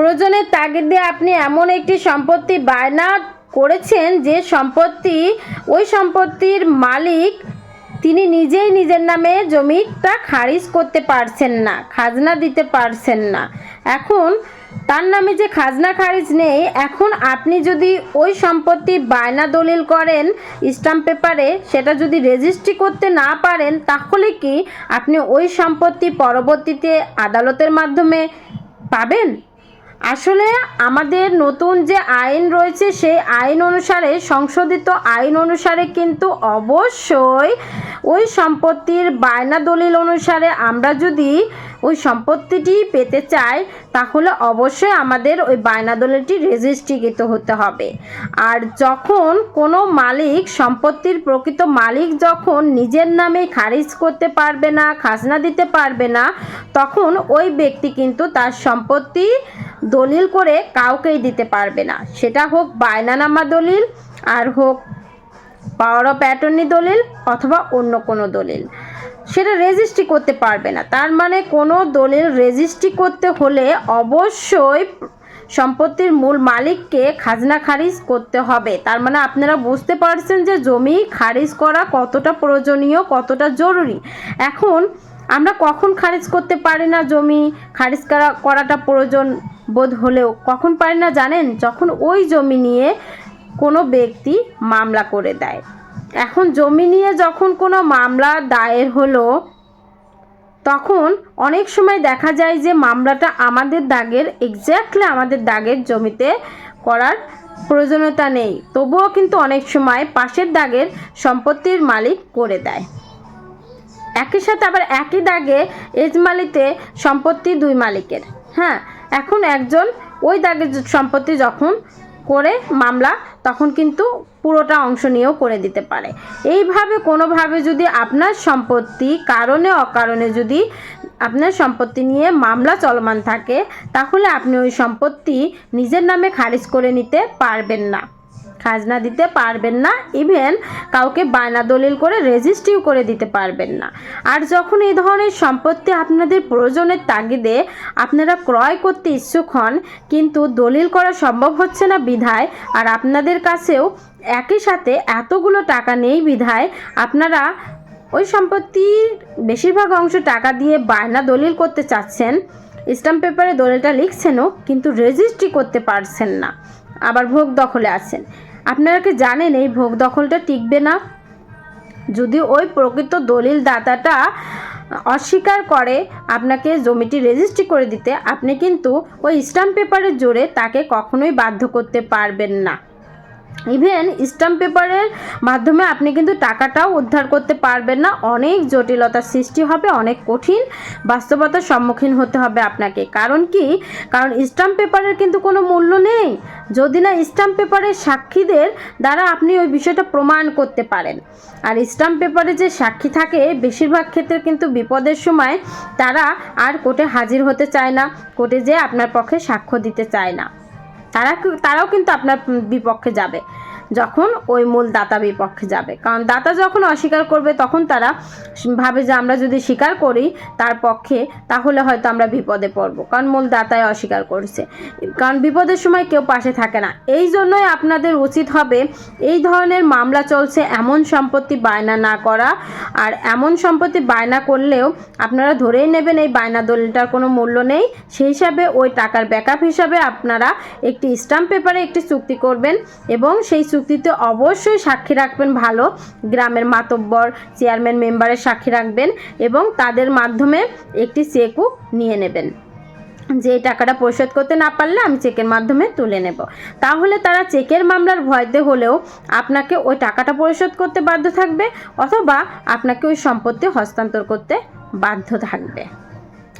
প্রয়োজনের তাগিদে আপনি এমন একটি সম্পত্তি বায়না করেছেন যে সম্পত্তি, ওই সম্পত্তির মালিক তিনি নিজেই নিজের নামে জমিটা খারিজ করতে পারছেন না, খাজনা দিতে পারছেন না। এখন তার নামে যে খাজনা খারিজ নেই, এখন আপনি যদি ওই সম্পত্তি বায়না দলিল করেন স্টাম্প পেপারে, সেটা যদি রেজিস্ট্রি করতে না পারেন, তাহলে কি আপনি ওই সম্পত্তি পরবর্তীতে আদালতের মাধ্যমে পাবেন? আসলে আমাদের নতুন যে আইন রয়েছে, সেই আইন অনুসারে, সংশোধিত আইন অনুসারে কিন্তু অবশ্যই ওই সম্পত্তির বায়না দলিল অনুসারে আমরা যদি ওই সম্পত্তিটি পেতে চাই, তাহলে অবশ্যই আমাদের ওই বায়না দলিলটি রেজিস্ট্রিকৃত হতে হবে। আর যখন কোনো মালিক, সম্পত্তির প্রকৃত মালিক যখন নিজের নামে খারিজ করতে পারবে না, খাজনা দিতে পারবে না, তখন ওই ব্যক্তি কিন্তু তার সম্পত্তি দলিল করে কাউকেই দিতে পারবে না। সেটা হোক বায়নানামা দলিল, আর হোক পাওয়ার অফ অ্যাটর্নি দলিল, অথবা অন্য কোনো দলিল। সেটা রেজিস্ট্রি করতে পারবে না। তার মানে কোনো দলিল রেজিস্ট্রি করতে হলে অবশ্যই সম্পত্তির মূল মালিককে খাজনা খারিজ করতে হবে। তার মানে আপনারা বুঝতে পারছেন যে জমি খারিজ করা কতটা প্রয়োজনীয়, কতটা জরুরি। এখন আমরা কখন খারিজ করতে পারি না জমি? খারিজ করা করাটা প্রয়োজন বোধ হলেও, কখন পারি না জানেন? যখন ওই জমি নিয়ে কোনো ব্যক্তি মামলা করে দেয়। এখন জমি নিয়ে যখন কোনো মামলা দায়ের হলো, তখন অনেক সময় দেখা যায় যে মামলাটা আমাদের দাগের এক্স্যাক্টলি আমাদের দাগের জমিতে করার প্রয়োজনীয়তা নেই। তবুও কিন্তু অনেক সময় পাশের দাগের সম্পত্তির মালিক করে দেয়। একই সাথে আবার একই দাগে এজমালিতে সম্পত্তি দুই মালিকের। হ্যাঁ এখন একজন ওই দাগের সম্পত্তি যখন করে মামলা, তখন কিন্তু পুরোটা অংশ নিয়েও করে দিতে পারে। এইভাবে কোনোভাবে যদি আপনার সম্পত্তি কারণে অকারণে যদি আপনার সম্পত্তি নিয়ে মামলা চলমান থাকে, তাহলে আপনি ওই সম্পত্তি নিজের নামে খারিজ করে নিতে পারবেন না। খাজনা দিতে পারবেন না ইভেন কাউকে বায়না দলিল করে রেজিস্ট্রিও করে দিতে পারবেন না। আর যখন এই ধরনের সম্পত্তি আপনাদের প্রয়োজনের তাগিদে আপনারা ক্রয় করতে ইচ্ছুক হন, কিন্তু দলিল করা সম্ভব হচ্ছে না বিধায়, আর আপনাদের কাছেও একই সাথে এতগুলো টাকা নেই বিধায়, আপনারা ওই সম্পত্তির বেশিরভাগ অংশ টাকা দিয়ে বায়না দলিল করতে চাচ্ছেন। স্ট্যাম্প পেপারে দলিলটা লিখছেনও, কিন্তু রেজিস্ট্রি করতে পারছেন না। আবার ভোগ দখলে আছেন। আপনারা কি জানেন এই ভোগ দখলটা টিকবে না? যদি ওই প্রকৃত দলিল দাতাটা অস্বীকার করে আপনাকে জমিটি রেজিস্ট্রি করে দিতে, আপনি কিন্তু ওই স্ট্যাম্প পেপারের জোরে তাকে কখনোই বাধ্য করতে পারবেন না। ইভেন স্ট্যাম্প পেপারের মাধ্যমে আপনি কিন্তু টাকাটাও উদ্ধার করতে পারবেন না। অনেক জটিলতার সৃষ্টি হবে, অনেক কঠিন বাস্তবতার সম্মুখীন হতে হবে আপনাকে। কারণ কি? কারণ স্ট্যাম্প পেপারের কিন্তু কোনো মূল্য নেই। যদি না স্ট্যাম্প পেপারের সাক্ষীদের দ্বারা আপনি ওই বিষয়টা প্রমাণ করতে পারেন। আর স্ট্যাম্প পেপারে যে সাক্ষী থাকে, বেশিরভাগ ক্ষেত্রে কিন্তু বিপদের সময় তারা আর কোর্টে হাজির হতে চায় না। কোর্টে যে আপনার পক্ষে সাক্ষ্য দিতে চায় না। তারা তারাও কিন্তু আপনার বিপক্ষে যাবে। যখন ওই মূল দাতা বিপক্ষে যাবে। কারণ দাতা যখন অস্বীকার করবে, তখন তারা ভাবে যে আমরা যদি স্বীকার করি তার পক্ষে, তাহলে হয়তো আমরা বিপদে পড়ব। কারণ মূল দাতায় অস্বীকার করছে। কারণ বিপদের সময় কেউ পাশে থাকে না। এই জন্যই আপনাদের উচিত হবে, এই ধরনের মামলা চলছে, এমন সম্পত্তি বায়না না করা। আর এমন সম্পত্তি বায়না করলেও আপনারা ধরেই নেবেন এই বায়না দলিলটার কোনো মূল্য নেই। সেই হিসাবে ওই টাকার ব্যাকআপ হিসাবে আপনারা একটি স্ট্যাম্প পেপারে একটি চুক্তি করবেন এবং সেই চুক্তিতে অবশ্যই সাক্ষী রাখবেন ভালো। গ্রামের মাতব্বর চেয়ারম্যান মেম্বারের সাক্ষী রাখবেন এবং তাদের মাধ্যমে একটি চেকও নিয়ে নেবেন। যে টাকাটা পরিশোধ করতে না পারলে আমি চেকের মাধ্যমে তুলে নেব। তাহলে তারা চেকের মামলার ভয়তে হলেও আপনাকে ওই টাকাটা পরিশোধ করতে বাধ্য থাকবে অথবা আপনাকে ওই সম্পত্তি হস্তান্তর করতে বাধ্য থাকবে।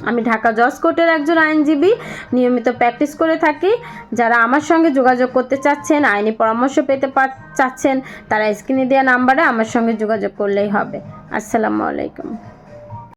আমি ঢাকা জজ কোর্টের একজন আইনজীবী, নিয়মিত প্র্যাকটিস করে থাকি। যারা আমার সঙ্গে যোগাযোগ করতে চাচ্ছেন, আইনি পরামর্শ পেতে চাচ্ছেন, তারা স্ক্রিনে দেওয়া নাম্বারে আমার সঙ্গে যোগাযোগ করলেই হবে। আসসালামু আলাইকুম।